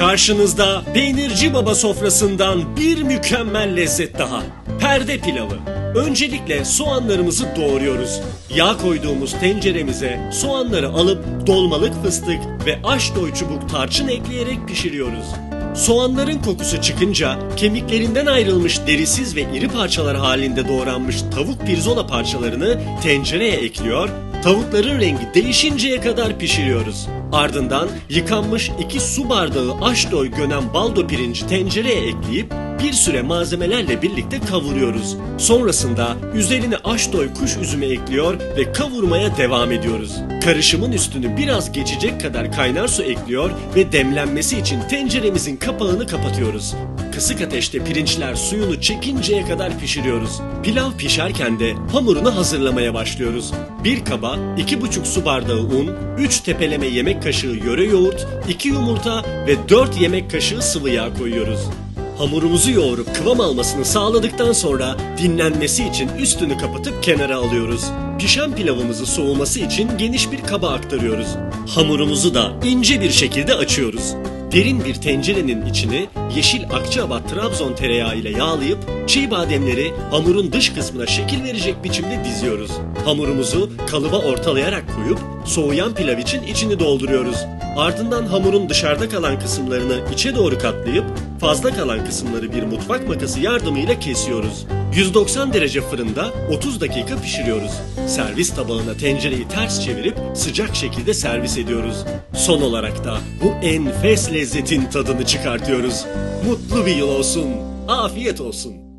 Karşınızda Peynirci Baba sofrasından bir mükemmel lezzet daha. Perde pilavı. Öncelikle soğanlarımızı doğruyoruz. Yağ koyduğumuz tenceremize soğanları alıp dolmalık fıstık ve aşdoy çubuk tarçın ekleyerek pişiriyoruz. Soğanların kokusu çıkınca kemiklerinden ayrılmış derisiz ve iri parçalar halinde doğranmış tavuk pirzola parçalarını tencereye ekliyor, tavukların rengi değişinceye kadar pişiriyoruz. Ardından yıkanmış 2 su bardağı aşdoy gönen baldo pirinci tencereye ekleyip bir süre malzemelerle birlikte kavuruyoruz. Sonrasında üzerine aşdoy kuş üzümü ekliyor ve kavurmaya devam ediyoruz. Karışımın üstünü biraz geçecek kadar kaynar su ekliyor ve demlenmesi için tenceremizin kapağını kapatıyoruz. Kısık ateşte pirinçler suyunu çekinceye kadar pişiriyoruz. Pilav pişerken de hamurunu hazırlamaya başlıyoruz. Bir kaba 2,5 su bardağı un, 3 tepeleme yemek kaşığı yöre yoğurt, 2 yumurta ve 4 yemek kaşığı sıvı yağ koyuyoruz. Hamurumuzu yoğurup kıvam almasını sağladıktan sonra dinlenmesi için üstünü kapatıp kenara alıyoruz. Pişen pilavımızı soğuması için geniş bir kaba aktarıyoruz. Hamurumuzu da ince bir şekilde açıyoruz. Derin bir tencerenin içini yeşil akçaabat Trabzon tereyağı ile yağlayıp çiğ bademleri hamurun dış kısmına şekil verecek biçimde diziyoruz. Hamurumuzu kalıba ortalayarak koyup soğuyan pilav için içini dolduruyoruz. Ardından hamurun dışarıda kalan kısımlarını içe doğru katlayıp fazla kalan kısımları bir mutfak makası yardımıyla kesiyoruz. 190 derece fırında 30 dakika pişiriyoruz. Servis tabağına tencereyi ters çevirip sıcak şekilde servis ediyoruz. Son olarak da bu enfes lezzetin tadını çıkartıyoruz. Mutlu bir yıl olsun. Afiyet olsun.